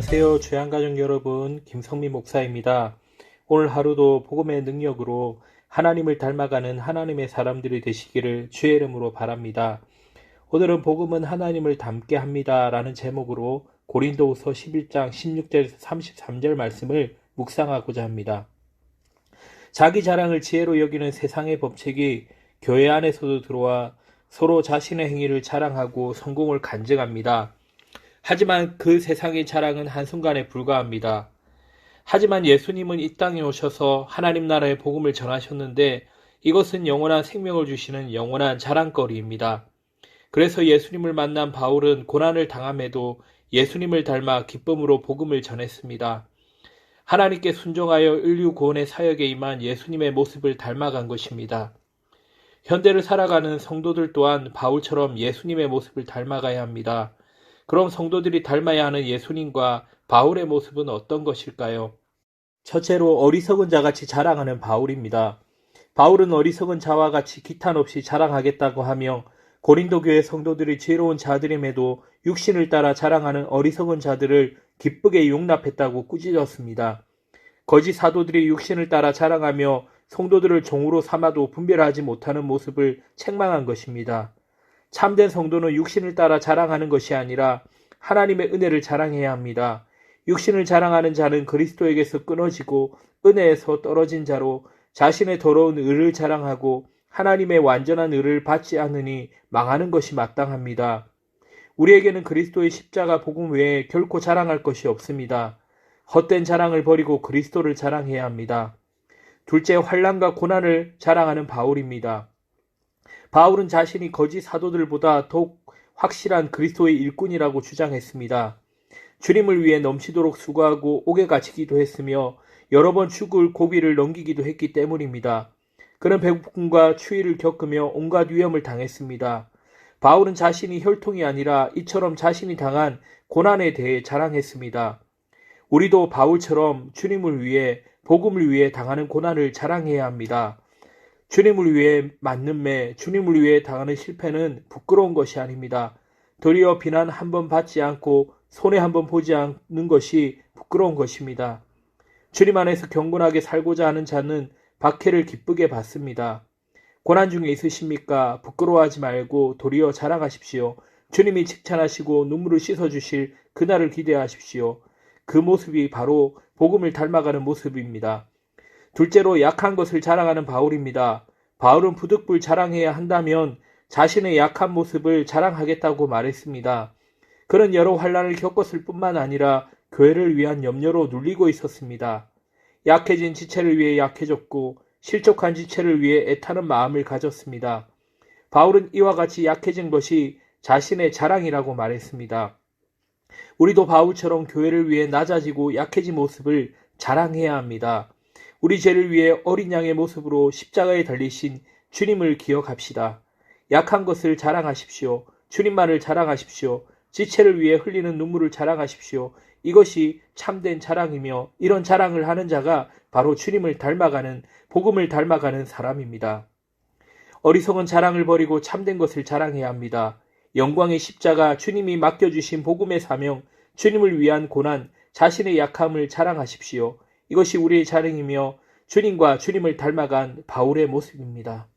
안녕하세요. 주양가족 여러분, 김성미 목사입니다. 오늘 하루도 복음의 능력으로 하나님을 닮아가는 하나님의 사람들이 되시기를 주의 이름으로 바랍니다. 오늘은 복음은 하나님을 닮게 합니다. 라는 제목으로 고린도후서 11장 16절에서 33절 말씀을 묵상하고자 합니다. 자기 자랑을 지혜로 여기는 세상의 법칙이 교회 안에서도 들어와 서로 자신의 행위를 자랑하고 성공을 간증합니다. 하지만 그 세상의 자랑은 한순간에 불과합니다. 하지만 예수님은 이 땅에 오셔서 하나님 나라의 복음을 전하셨는데 이것은 영원한 생명을 주시는 영원한 자랑거리입니다. 그래서 예수님을 만난 바울은 고난을 당함에도 예수님을 닮아 기쁨으로 복음을 전했습니다. 하나님께 순종하여 인류 구원의 사역에 임한 예수님의 모습을 닮아간 것입니다. 현대를 살아가는 성도들 또한 바울처럼 예수님의 모습을 닮아가야 합니다. 그럼 성도들이 닮아야 하는 예수님과 바울의 모습은 어떤 것일까요? 첫째로 어리석은 자같이 자랑하는 바울입니다. 바울은 어리석은 자와 같이 기탄 없이 자랑하겠다고 하며 고린도 교회 성도들이 지혜로운 자들임에도 육신을 따라 자랑하는 어리석은 자들을 기쁘게 용납했다고 꾸짖었습니다. 거짓 사도들이 육신을 따라 자랑하며 성도들을 종으로 삼아도 분별하지 못하는 모습을 책망한 것입니다. 참된 성도는 육신을 따라 자랑하는 것이 아니라 하나님의 은혜를 자랑해야 합니다. 육신을 자랑하는 자는 그리스도에게서 끊어지고 은혜에서 떨어진 자로 자신의 더러운 의를 자랑하고 하나님의 완전한 의를 받지 않으니 망하는 것이 마땅합니다. 우리에게는 그리스도의 십자가 복음 외에 결코 자랑할 것이 없습니다. 헛된 자랑을 버리고 그리스도를 자랑해야 합니다. 둘째, 환란과 고난을 자랑하는 바울입니다. 바울은 자신이 거짓 사도들보다 더욱 확실한 그리스도의 일꾼이라고 주장했습니다. 주님을 위해 넘치도록 수고하고 옥에 갇히기도 했으며 여러 번 죽을 고비를 넘기기도 했기 때문입니다. 그는 배고픔과 추위를 겪으며 온갖 위험을 당했습니다. 바울은 자신이 혈통이 아니라 이처럼 자신이 당한 고난에 대해 자랑했습니다. 우리도 바울처럼 주님을 위해 복음을 위해 당하는 고난을 자랑해야 합니다. 주님을 위해 맞는 매, 주님을 위해 당하는 실패는 부끄러운 것이 아닙니다. 도리어 비난 한 번 받지 않고 손해 한 번 보지 않는 것이 부끄러운 것입니다. 주님 안에서 경건하게 살고자 하는 자는 박해를 기쁘게 받습니다. 고난 중에 있으십니까? 부끄러워하지 말고 도리어 자랑하십시오. 주님이 칭찬하시고 눈물을 씻어주실 그날을 기대하십시오. 그 모습이 바로 복음을 닮아가는 모습입니다. 둘째로 약한 것을 자랑하는 바울입니다. 바울은 부득불 자랑해야 한다면 자신의 약한 모습을 자랑하겠다고 말했습니다. 그는 여러 환란을 겪었을 뿐만 아니라 교회를 위한 염려로 눌리고 있었습니다. 약해진 지체를 위해 약해졌고 실족한 지체를 위해 애타는 마음을 가졌습니다. 바울은 이와 같이 약해진 것이 자신의 자랑이라고 말했습니다. 우리도 바울처럼 교회를 위해 낮아지고 약해진 모습을 자랑해야 합니다. 우리 죄를 위해 어린 양의 모습으로 십자가에 달리신 주님을 기억합시다. 약한 것을 자랑하십시오. 주님만을 자랑하십시오. 지체를 위해 흘리는 눈물을 자랑하십시오. 이것이 참된 자랑이며 이런 자랑을 하는 자가 바로 주님을 닮아가는 복음을 닮아가는 사람입니다. 어리석은 자랑을 버리고 참된 것을 자랑해야 합니다. 영광의 십자가 주님이 맡겨주신 복음의 사명, 주님을 위한 고난, 자신의 약함을 자랑하십시오. 이것이 우리의 자랑이며 주님과 주님을 닮아간 바울의 모습입니다.